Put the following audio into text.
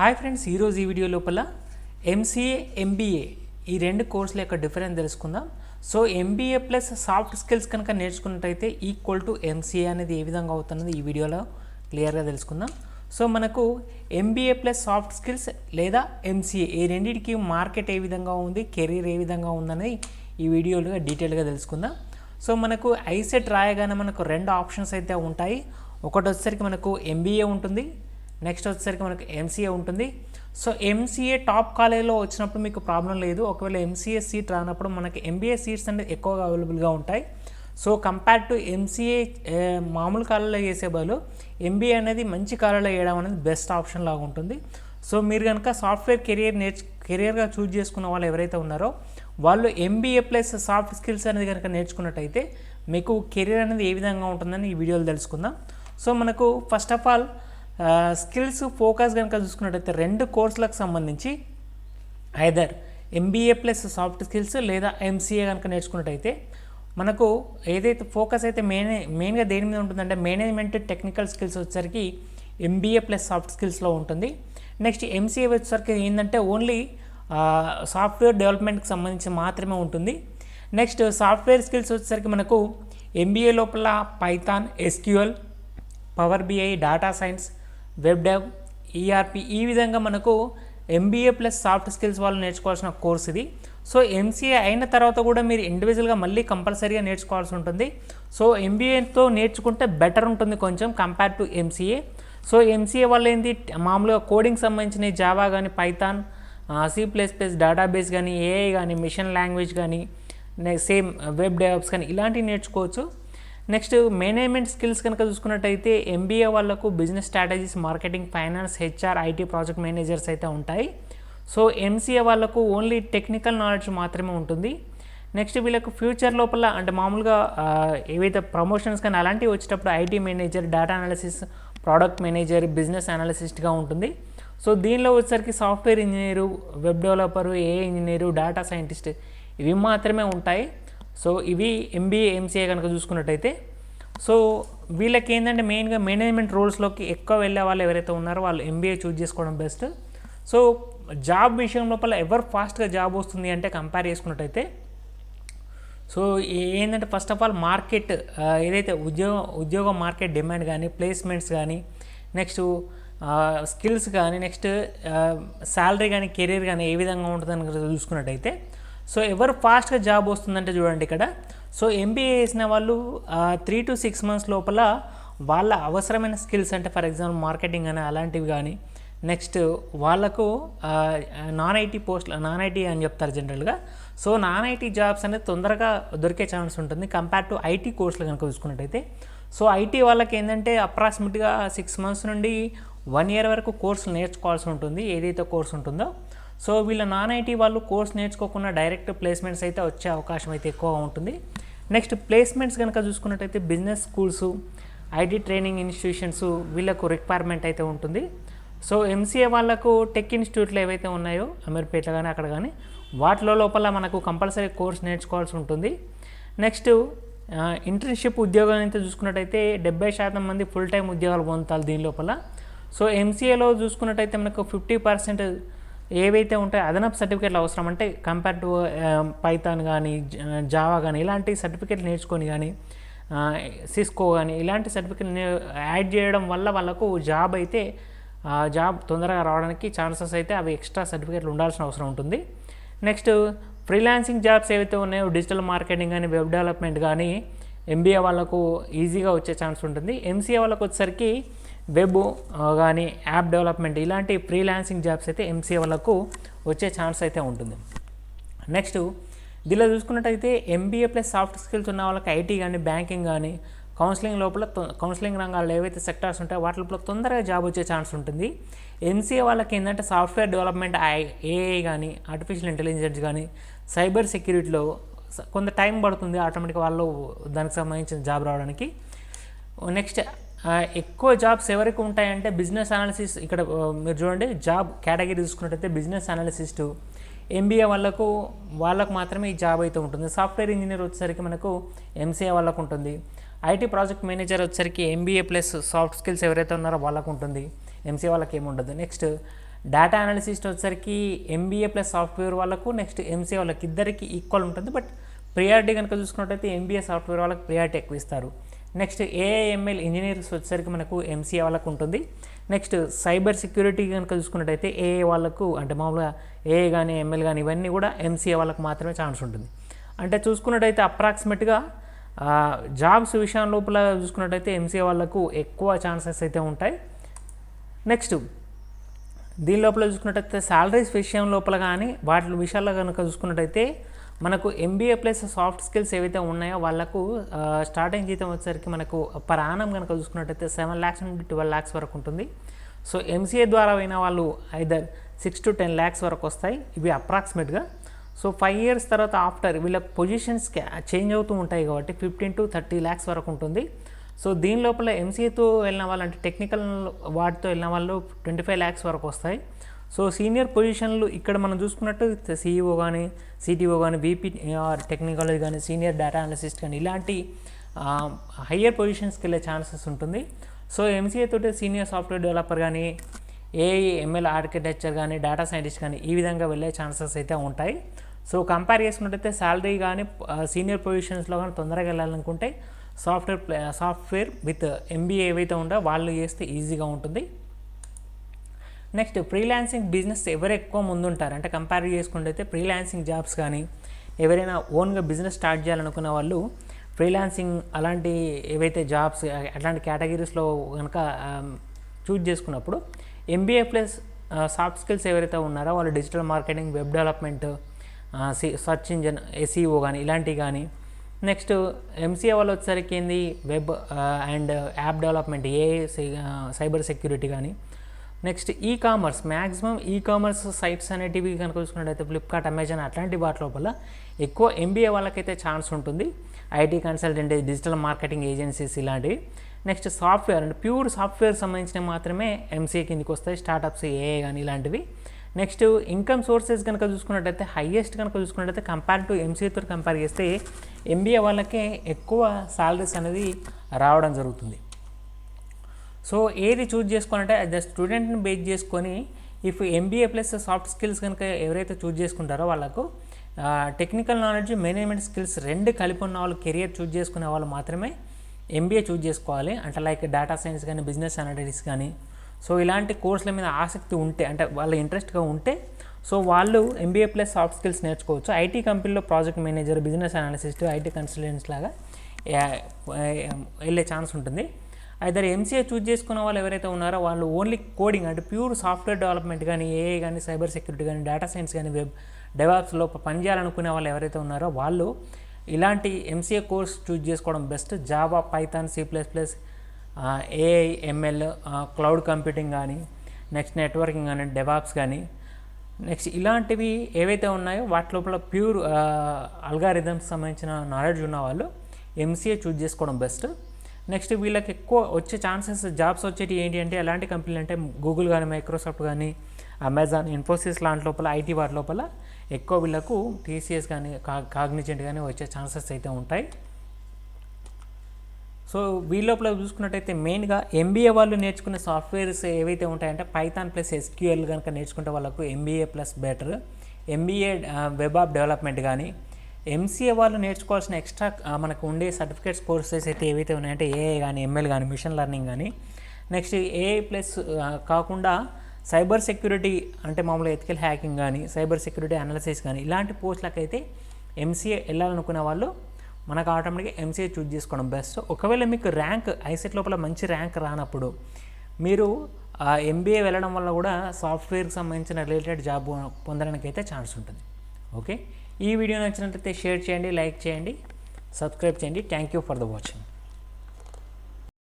Hi friends ఈరోజు ఈ video లోపల ఎంసీఏ ఎంబీఏ ఈ రెండు కోర్సుల యొక్క డిఫరెన్స్ తెలుసుకుందాం. So MBA plus soft skills కనుక నేర్చుకున్నట్టయితే ఈక్వల్ టు ఎంసీఏ అనేది ఏ విధంగా అవుతున్నది ఈ వీడియోలో క్లియర్గా తెలుసుకుందాం. సో మనకు ఎంబీఏ ప్లస్ సాఫ్ట్ స్కిల్స్ లేదా ఎంసీఏ ఈ రెండింటికి మార్కెట్ ఏ విధంగా ఉంది కెరీర్ ఏ విధంగా ఉందనేది ఈ వీడియోలో డీటెయిల్గా తెలుసుకుందాం. సో మనకు ఐసెట్ రాయగానే మనకు రెండు ఆప్షన్స్ అయితే ఉంటాయి. ఒకటి వచ్చేసరికి మనకు ఎంబీఏ ఉంటుంది నెక్స్ట్ వచ్చేసరికి మనకు ఎంసీఏ ఉంటుంది. సో ఎంసీఏ టాప్ కాలేజ్లో వచ్చినప్పుడు మీకు ప్రాబ్లం లేదు. ఒకవేళ ఎంసీఏ సీట్ రానప్పుడు మనకి ఎంబీఏ సీట్స్ అనేది ఎక్కువగా అవైలబుల్గా ఉంటాయి. సో కంపేర్ టు ఎంసీఏ మామూలు కాలంలో చేసే బదులు ఎంబీఏ అనేది మంచి కాలంలో వేయడం అనేది బెస్ట్ ఆప్షన్ లాగా ఉంటుంది. సో మీరు కనుక సాఫ్ట్వేర్ కెరియర్ నేర్చు కెరియర్గా చూజ్ చేసుకున్న వాళ్ళు ఎవరైతే ఉన్నారో వాళ్ళు ఎంబీఏ ప్లస్ సాఫ్ట్ స్కిల్స్ అనేది కనుక నేర్చుకున్నట్టయితే మీకు కెరీర్ అనేది ఏ విధంగా ఉంటుందని ఈ వీడియోలో తెలుసుకుందాం. సో మనకు first of all skills focus కనుక చూసుకున్నట్టయితే రెండు కోర్సులకు సంబంధించి either MBA plus soft skills లేదా ఎంసీఏ కనుక నేర్చుకున్నట్టయితే మనకు ఏదైతే ఫోకస్ అయితే మెయిన్ మెయిన్గా దేని మీద ఉంటుందంటే మేనేజ్మెంట్ టెక్నికల్ స్కిల్స్ వచ్చేసరికి ఎంబీఏ ప్లస్ సాఫ్ట్ స్కిల్స్లో ఉంటుంది. నెక్స్ట్ ఎంసీఏ వచ్చేసరికి ఏంటంటే ఓన్లీ సాఫ్ట్వేర్ డెవలప్మెంట్కి సంబంధించి మాత్రమే ఉంటుంది. నెక్స్ట్ సాఫ్ట్వేర్ స్కిల్స్ వచ్చేసరికి మనకు ఎంబీఏ లోపల Python SQL Power BI data science web dev ERP ఈ విధంగా మనకు ఎంబీఏ ప్లస్ సాఫ్ట్ స్కిల్స్ వాళ్ళు నేర్చుకోవాల్సిన కోర్స్ ఇది. సో ఎంసీఏ అయిన తర్వాత కూడా మీరు ఇండివిజువల్గా మళ్ళీ కంపల్సరీగా నేర్చుకోవాల్సి ఉంటుంది. సో ఎంబీఏతో నేర్చుకుంటే బెటర్ ఉంటుంది కొంచెం compare to MCA so MCA వల్ల ఏంది? మామూలుగా కోడింగ్ సంబంధించిన జావా కానీ Python C plus plus database కానీ ఏఐ కానీ మిషన్ లాంగ్వేజ్ కానీ సేమ్ వెబ్ డెవలప్స్ కానీ ఇలాంటివి నేర్చుకోవచ్చు. నెక్స్ట్ మేనేజ్మెంట్ స్కిల్స్ కనుక చూసుకున్నట్టయితే ఎంబీఏ వాళ్ళకు business strategies marketing finance HR IT project managers అయితే ఉంటాయి. సో ఎంసీఏ వాళ్ళకు ఓన్లీ టెక్నికల్ నాలెడ్జ్ మాత్రమే ఉంటుంది. నెక్స్ట్ వీళ్ళకు ఫ్యూచర్ లోపల అంటే మామూలుగా ఏవైతే ప్రమోషన్స్ కానీ అలాంటివి వచ్చేటప్పుడు IT manager data analysis product manager business అనాలిసిస్ట్గా ఉంటుంది. సో దీనిలో వచ్చేసరికి software engineer web developer A engineer data scientist ఇవి మాత్రమే ఉంటాయి. సో ఇవి ఎంబీఏ ఎంసీఏ కనుక చూసుకున్నట్టయితే సో వీళ్ళకి ఏంటంటే మెయిన్గా మేనేజ్మెంట్ రోల్స్లోకి ఎక్కువ వెళ్ళే వాళ్ళు ఎవరైతే ఉన్నారో వాళ్ళు ఎంబీఏ చూజ్ చేసుకోవడం బెస్ట్ సో జాబ్ విషయం లోపల ఎవరు ఫాస్ట్గా జాబ్ వస్తుంది అంటే కంపేర్ చేసుకున్నట్టయితే సో ఏంటంటే ఫస్ట్ ఆఫ్ ఆల్ మార్కెట్ ఏదైతే ఉద్యోగ ఉద్యోగ మార్కెట్ డిమాండ్ కానీ ప్లేస్మెంట్స్ కానీ నెక్స్ట్ స్కిల్స్ కానీ నెక్స్ట్ శాలరీ కానీ కెరీర్ కానీ ఏ విధంగా ఉంటుందని చూసుకున్నట్టయితే సో ఎవరు ఫాస్ట్గా జాబ్ వస్తుందంటే చూడండి ఇక్కడ. సో ఎంబీఏ చేసిన వాళ్ళు త్రీ టు సిక్స్ మంత్స్ లోపల వాళ్ళ అవసరమైన స్కిల్స్ అంటే ఫర్ ఎగ్జాంపుల్ మార్కెటింగ్ అని అలాంటివి కానీ నెక్స్ట్ వాళ్ళకు non IT post non IT అని చెప్తారు జనరల్గా సో నాన్ ఐటీ జాబ్స్ అనేది తొందరగా దొరికే ఛాన్స్ ఉంటుంది కంపేర్ టు ఐటీ కోర్సులు కనుక చూసుకున్నట్టయితే. సో ఐటీ వాళ్ళకి ఏంటంటే అప్రాక్సిమేట్గా సిక్స్ మంత్స్ నుండి వన్ ఇయర్ వరకు కోర్సులు నేర్చుకోవాల్సి ఉంటుంది. ఏదైతే కోర్స్ ఉంటుందో సో వీళ్ళ నాన్ ఐటీ వాళ్ళు కోర్స్ నేర్చుకోకుండా డైరెక్ట్ ప్లేస్మెంట్స్ అయితే వచ్చే అవకాశం అయితే ఎక్కువగా ఉంటుంది. నెక్స్ట్ ప్లేస్మెంట్స్ కనుక చూసుకున్నట్టయితే business schools IT training institutions వీళ్ళకు రిక్వైర్మెంట్ అయితే ఉంటుంది. సో ఎంసీఏ వాళ్ళకు టెక్ ఇన్స్టిట్యూట్లు ఏవైతే ఉన్నాయో అమీర్పేట కానీ అక్కడ కానీ వాటిలో లోపల మనకు కంపల్సరీ కోర్స్ నేర్చుకోవాల్సి ఉంటుంది. నెక్స్ట్ ఇంటర్న్షిప్ ఉద్యోగాలు అయితే చూసుకున్నట్టయితే డెబ్బై శాతం మంది ఫుల్ టైం ఉద్యోగాలు పొందుతారు దీని లోపల. సో ఎంసీఏలో చూసుకున్నట్టయితే మనకు ఫిఫ్టీ పర్సెంట్ ఏవైతే ఉంటాయో అదనపు సర్టిఫికేట్లు అవసరం అంటే కంపేర్ టు పైథాన్ కానీ జావా కానీ ఇలాంటి సర్టిఫికేట్లు నేర్చుకొని కానీ సిస్కో కానీ ఇలాంటి సర్టిఫికేట్ యాడ్ చేయడం వల్ల వాళ్ళకు జాబ్ అయితే జాబ్ తొందరగా రావడానికి ఛాన్సెస్ అయితే అవి ఎక్స్ట్రా సర్టిఫికేట్లు ఉండాల్సిన అవసరం ఉంటుంది. నెక్స్ట్ ఫ్రీలాన్సింగ్ జాబ్స్ ఏవైతే ఉన్నాయో డిజిటల్ మార్కెటింగ్ కానీ వెబ్ డెవలప్మెంట్ కానీ ఎంబీఏ వాళ్ళకు ఈజీగా వచ్చే ఛాన్స్ ఉంటుంది. ఎంసీఏ వాళ్ళకు వచ్చేసరికి వెబ్ కానీ యాప్ డెవలప్మెంట్ ఇలాంటి ఫ్రీలాన్సింగ్ జాబ్స్ అయితే ఎంసీఏ వాళ్ళకు వచ్చే ఛాన్స్ అయితే ఉంటుంది. నెక్స్ట్ దీనిలో చూసుకున్నట్టయితే ఎంబీఏ ప్లస్ సాఫ్ట్ స్కిల్స్ ఉన్న వాళ్ళకి ఐటీ కానీ బ్యాంకింగ్ కానీ కౌన్సిలింగ్ లోపల కౌన్సిలింగ్ రంగాల్లో ఏవైతే సెక్టార్స్ ఉంటాయో వాటి లోపల తొందరగా జాబ్ వచ్చే ఛాన్స్ ఉంటుంది. ఎంసీఏ వాళ్ళకి ఏంటంటే సాఫ్ట్వేర్ డెవలప్మెంట్ ఏఐ కానీ ఆర్టిఫిషియల్ ఇంటెలిజెన్స్ కానీ సైబర్ సెక్యూరిటీలో కొంత టైం పడుతుంది ఆటోమేటిక్గా వాళ్ళు దానికి సంబంధించిన జాబ్ రావడానికి. నెక్స్ట్ ఎక్కువ జాబ్స్ ఎవరికి ఉంటాయంటే బిజినెస్ అనాలిసిస్ ఇక్కడ మీరు చూడండి జాబ్ కేటగిరీ చూసుకున్నట్టయితే బిజినెస్ అనాలిసిస్టు ఎంబీఏ వాళ్ళకు వాళ్ళకు మాత్రమే ఈ జాబ్ అయితే ఉంటుంది. సాఫ్ట్వేర్ ఇంజనీర్ వచ్చేసరికి మనకు ఎంసీఏ వాళ్ళకు ఉంటుంది. ఐటీ ప్రాజెక్ట్ మేనేజర్ వచ్చేసరికి ఎంబీఏ ప్లస్ సాఫ్ట్ స్కిల్స్ ఎవరైతే ఉన్నారో వాళ్ళకు ఉంటుంది. ఎంసీఏ వాళ్ళకి ఏముండదు నెక్స్ట్ డేటా అనాలిసిస్ట్ వచ్చేసరికి ఎంబీఏ ప్లస్ సాఫ్ట్వేర్ వాళ్ళకు నెక్స్ట్ ఎంసీఏ వాళ్ళకి ఇద్దరికి ఈక్వల్ ఉంటుంది. బట్ ప్రియారిటీ కనుక చూసుకున్నట్టయితే ఎంబీఏ సాఫ్ట్వేర్ వాళ్ళకి ప్రియారిటీ ఎక్కువ ఇస్తారు. నెక్స్ట్ ఏఐఎంఎల్ ఇంజనీర్స్ వచ్చేసరికి మనకు ఎంసీఏ వాళ్ళకు ఉంటుంది. నెక్స్ట్ సైబర్ సెక్యూరిటీ కనుక చూసుకున్నట్టయితే ఏఏ వాళ్ళకు అంటే మామూలుగా ఏఏ కానీ ఎంఎల్ కానీ ఇవన్నీ కూడా ఎంసీఏ వాళ్ళకు మాత్రమే ఛాన్స్ ఉంటుంది. అంటే చూసుకున్నట్టయితే అప్రాక్సిమేట్గా జాబ్స్ విషయం లోపల చూసుకున్నట్టయితే ఎంసీఏ వాళ్ళకు ఎక్కువ ఛాన్సెస్ అయితే ఉంటాయి. నెక్స్ట్ దీని లోపల చూసుకున్నట్టయితే శాలరీస్ విషయం లోపల కానీ వాటి విషయాల్లో కనుక చూసుకున్నట్టయితే మనకు ఎంబీఏ ప్లస్ సాఫ్ట్ స్కిల్స్ ఏవైతే ఉన్నాయో వాళ్ళకు స్టార్టింగ్ జీతం వచ్చేసరికి మనకు పర్ ఆనం కనుక చూసుకున్నట్టయితే సెవెన్ ల్యాక్స్ నుండి ట్వెల్వ్ ల్యాక్స్ వరకు ఉంటుంది. సో ఎంసీఏ ద్వారా అయిన వాళ్ళు either six to ten lakhs వరకు వస్తాయి. ఇవి అప్రాక్సిమేట్గా సో ఫైవ్ ఇయర్స్ తర్వాత ఆఫ్టర్ వీళ్ళ పొజిషన్స్ చేంజ్ అవుతూ ఉంటాయి కాబట్టి ఫిఫ్టీన్ టు థర్టీ ల్యాక్స్ వరకు ఉంటుంది. సో దీని లోపల ఎంసీఏతో వెళ్ళిన వాళ్ళు అంటే టెక్నికల్ వాటితో వెళ్ళిన వాళ్ళు ట్వంటీ ఫైవ్ ల్యాక్స్ వరకు వస్తాయి. సో సీనియర్ పొజిషన్లు ఇక్కడ మనం చూసుకున్నట్టు సీఈఓ కానీ సిటీఓ కానీ బీపీ ఆర్ టెక్నికాలజీ కానీ సీనియర్ డేటా అనలిసిస్ట్ కానీ ఇలాంటి హయ్యర్ పొజిషన్స్కి వెళ్ళే ఛాన్సెస్ ఉంటుంది. సో ఎంసీఏ తోటి సీనియర్ సాఫ్ట్వేర్ డెవలపర్ కానీ ఏఐ ఎంఎల్ ఆర్కిటెక్చర్ కానీ డేటా సైంటిస్ట్ కానీ ఈ విధంగా వెళ్ళే ఛాన్సెస్ అయితే ఉంటాయి. సో కంపేర్ చేసుకున్నట్టయితే శాలరీ కానీ సీనియర్ పొజిషన్స్లో కానీ తొందరగా వెళ్ళాలనుకుంటే సాఫ్ట్వేర్ సాఫ్ట్వేర్ విత్ ఎంబీఏ ఏవైతే ఉందో వాళ్ళు చేస్తే ఈజీగా ఉంటుంది. నెక్స్ట్ ఫ్రీలాన్సింగ్ బిజినెస్ ఎవరు ఎక్కువ ముందుంటారు? అంటే కంపేర్ చేసుకుంటే ఫ్రీలాన్సింగ్ జాబ్స్ కానీ ఎవరైనా ఓన్గా బిజినెస్ స్టార్ట్ చేయాలనుకున్న వాళ్ళు ఫ్రీలాన్సింగ్ అలాంటి ఏవైతే జాబ్స్ అట్లాంటి కేటగిరీస్లో కనుక చూజ్ చేసుకున్నప్పుడు ఎంబీఏ ప్లస్ సాఫ్ట్ స్కిల్స్ ఎవరైతే ఉన్నారో వాళ్ళు digital marketing web development search engine SEO కానీ ఇలాంటివి కానీ. నెక్స్ట్ ఎంసీఏ వాళ్ళు వచ్చేసరికి ఏంది? వెబ్ అండ్ యాప్ డెవలప్మెంట్ ఏ సైబర్ సెక్యూరిటీ కానీ. Next ecommerce maximum ecommerce sites అనేటివి కనుక చూసుకున్నట్టయితే ఫ్లిప్కార్ట్ అమెజాన్ అట్లాంటి వాటి లోపల ఎక్కువ ఎంబీఏ వాళ్ళకైతే ఛాన్స్ ఉంటుంది. IT consultant digital marketing agencies ఇలాంటివి. నెక్స్ట్ సాఫ్ట్వేర్ అంటే ప్యూర్ సాఫ్ట్వేర్ సంబంధించిన మాత్రమే ఎంసీఏ కిందకి వస్తాయి. స్టార్టప్స్ ఏఏ కానీ ఇలాంటివి. నెక్స్ట్ ఇన్కమ్ సోర్సెస్ కనుక చూసుకున్నట్టయితే హయ్యెస్ట్ కనుక చూసుకున్నట్టయితే కంపేర్ టు ఎంసీఏతో కంపేర్ చేస్తే ఎంబీఏ వాళ్ళకే ఎక్కువ సాలరీస్ అనేది రావడం జరుగుతుంది. సో ఏది చూజ్ చేసుకోవాలంటే ద స్టూడెంట్ని బేస్ చేసుకొని if MBA plus soft skills కనుక ఎవరైతే చూజ్ చేసుకుంటారో వాళ్ళకు టెక్నికల్ నాలెడ్జ్ మేనేజ్మెంట్ స్కిల్స్ రెండు కలిపి ఉన్న వాళ్ళు కెరియర్ చూజ్ చేసుకునే వాళ్ళు మాత్రమే ఎంబీఏ చూజ్ చేసుకోవాలి. అంటే లైక్ డేటా సైన్స్ కానీ బిజినెస్ అనలిటిక్స్ కానీ. సో ఇలాంటి కోర్సుల మీద ఆసక్తి ఉంటే అంటే వాళ్ళ ఇంట్రెస్ట్గా ఉంటే సో వాళ్ళు ఎంబీఏ ప్లస్ సాఫ్ట్ స్కిల్స్ నేర్చుకోవచ్చు. ఐటీ కంపెనీలో project manager business analyst IT consultants లాగా వెళ్ళే ఛాన్స్ ఉంటుంది. అయితే ఎంసీఏ చూజ్ చేసుకున్న వాళ్ళు ఎవరైతే ఉన్నారో వాళ్ళు ఓన్లీ కోడింగ్ అంటే ప్యూర్ సాఫ్ట్వేర్ డెవలప్మెంట్ కానీ ఏఐ కానీ సైబర్ సెక్యూరిటీ కానీ డేటా సైన్స్ కానీ వెబ్ డెవలప్స్లో పనిచేయాలనుకునే వాళ్ళు ఎవరైతే ఉన్నారో వాళ్ళు ఇలాంటి ఎంసీఏ కోర్స్ చూజ్ చేసుకోవడం best Java Python C plus plus AI ML cloud computing కానీ నెక్స్ట్ నెట్వర్కింగ్ కానీ డెవాప్స్ కానీ నెక్స్ట్ ఇలాంటివి ఏవైతే ఉన్నాయో వాటి లోపల ప్యూర్ అల్గారిథమ్స్ uh, సంబంధించిన నాలెడ్జ్ ఉన్న వాళ్ళు ఎంసీఏ చూజ్ చేసుకోవడం బెస్ట్ నెక్స్ట్ వీళ్ళకి ఎక్కువ వచ్చే ఛాన్సెస్ జాబ్స్ వచ్చేటి ఏంటి అంటే ఎలాంటి కంపెనీలు అంటే గూగుల్ కానీ మైక్రోసాఫ్ట్ కానీ అమెజాన్ ఇన్ఫోసిస్ లాంటి లోపల ఐటీ వాటి లోపల ఎక్కువ వీళ్ళకు టీసీఎస్ కానీ కాగ్నిజెంట్ కానీ వచ్చే ఛాన్సెస్ అయితే ఉంటాయి. సో వీళ్ళ లోపల చూసుకున్నట్టయితే మెయిన్గా ఎంబీఏ వాళ్ళు నేర్చుకునే సాఫ్ట్వేర్స్ ఏవైతే ఉంటాయంటే పైథాన్ ప్లస్ ఎస్క్యూఎల్ కనుక నేర్చుకుంటే వాళ్ళకు MBA plus better. MBA web of development కానీ ఎంసీఏ వాళ్ళు నేర్చుకోవాల్సిన ఎక్స్ట్రా మనకు ఉండే సర్టిఫికేట్స్ కోర్సెస్ అయితే ఏవైతే ఉన్నాయంటే ఏఐ కానీ ఎంఎల్ కానీ మిషన్ లెర్నింగ్ కానీ నెక్స్ట్ ఏఐ ప్లస్ కాకుండా సైబర్ సెక్యూరిటీ అంటే మామూలుగా ఎథికల్ హ్యాకింగ్ కానీ సైబర్ సెక్యూరిటీ అనాలిసిస్ కానీ ఇలాంటి పోస్టులకైతే ఎంసీఏ వెళ్ళాలనుకునే వాళ్ళు మనకు ఆటోమేటిక్గా ఎంసీఏ చూజ్ చేసుకోవడం బెస్ట్ ఒకవేళ మీకు ర్యాంక్ ఐసెట్ లోపల మంచి ర్యాంక్ రానప్పుడు మీరు ఎంబీఏ వెళ్ళడం వల్ల కూడా సాఫ్ట్వేర్కి సంబంధించిన రిలేటెడ్ జాబ్ పొందడానికి అయితే ఛాన్స్ ఉంటుంది. ఓకే ఈ వీడియో నచ్చినట్లయితే షేర్ చేయండి లైక్ చేయండి సబ్స్క్రైబ్ చేయండి. Thank you for the watching